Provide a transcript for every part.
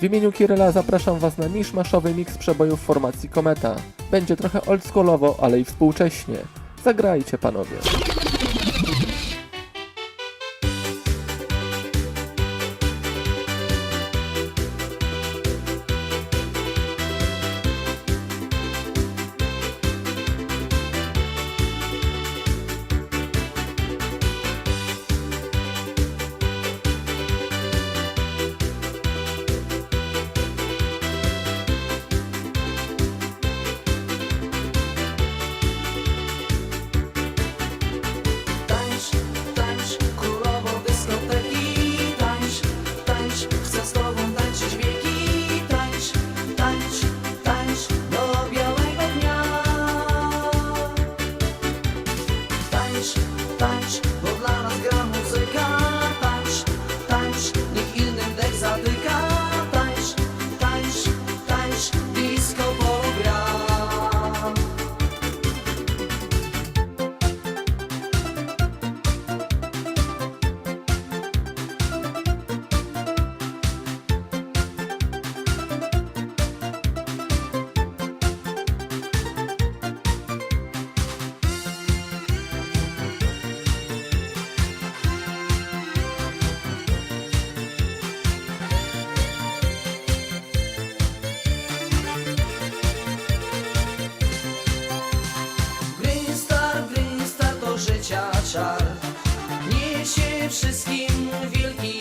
W imieniu Kirela zapraszam Was na miszmaszowy miks przebojów formacji Kometa. Będzie trochę oldschoolowo, ale i współcześnie. Zagrajcie panowie. czar Niesie wszystkim wielki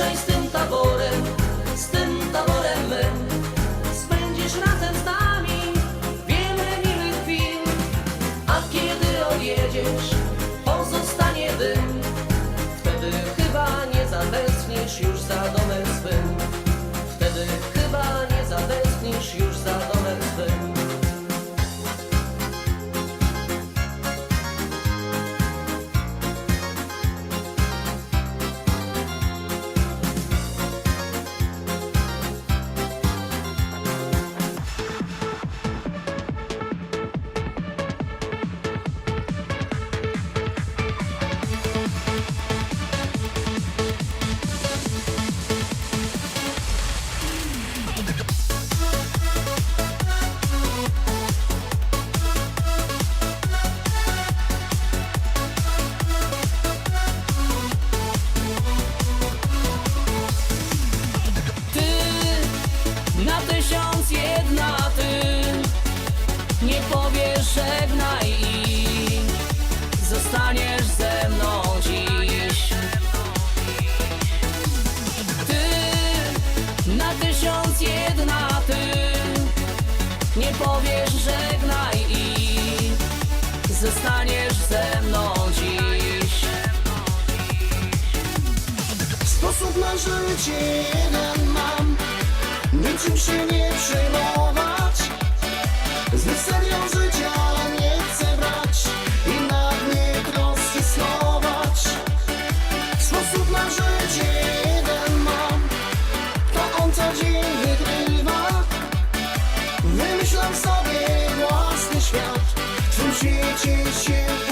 pierwszeństwo. pożegnaj i Zostaniesz ze mną dziś. Ty na tysiąc jedna Ty nie powiesz żegnaj i Zostaniesz ze mną dziś. Sposób na życie jeden mam Niczym się nie przejmować. Zwyciężam cię się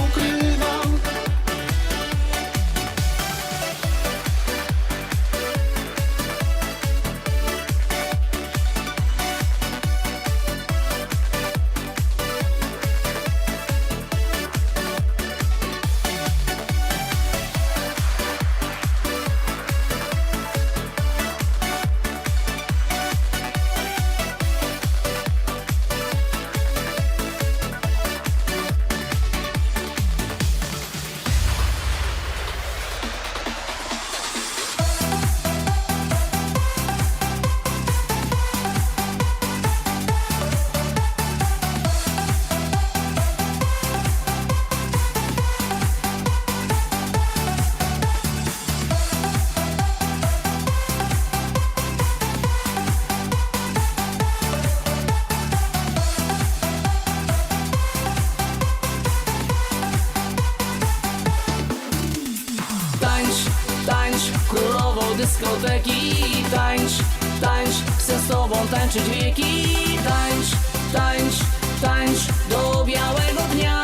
dyskoteki Tańcz, tańcz, chcę z tobą tańczyć wieki. Tańcz, tańcz, tańcz do białego dnia.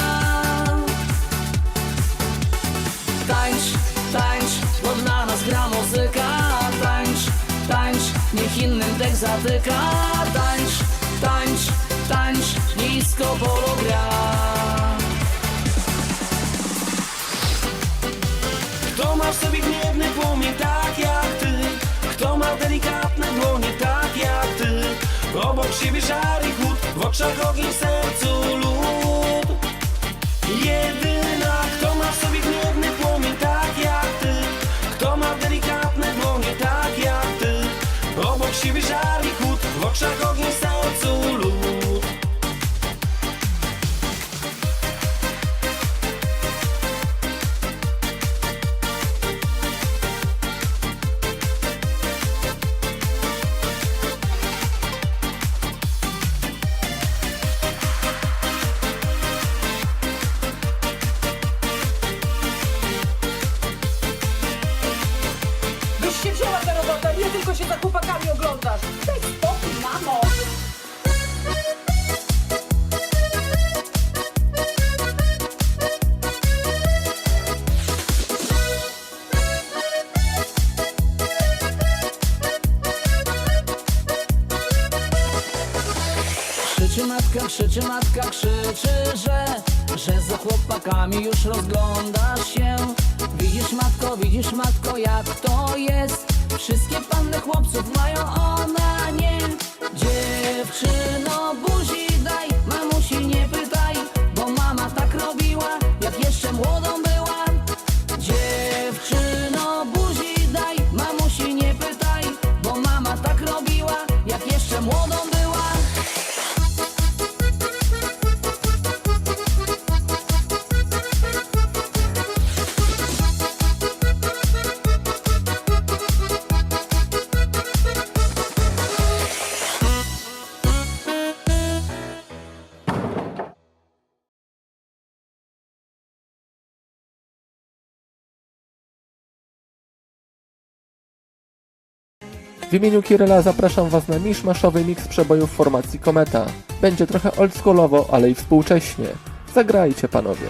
Tańcz, tańcz, bo dla nas gra muzyka. Tańcz, tańcz, niech innym dek zatyka. Tańcz, tańcz, tańcz, nisko polo gra. ciebie żar i chłód W oczach ogień, sercu lód krzyczy matka, krzyczy, że Że za chłopakami już rozglądasz się? Widzisz matko, widzisz matko, jak to jest? Wszystkie panny chłopców mają, ona nie. Dziewczyno, buzi W imieniu Kiryla zapraszam Was na miszmaszowy miks przebojów formacji Kometa. Będzie trochę oldschoolowo, ale i współcześnie. Zagrajcie panowie.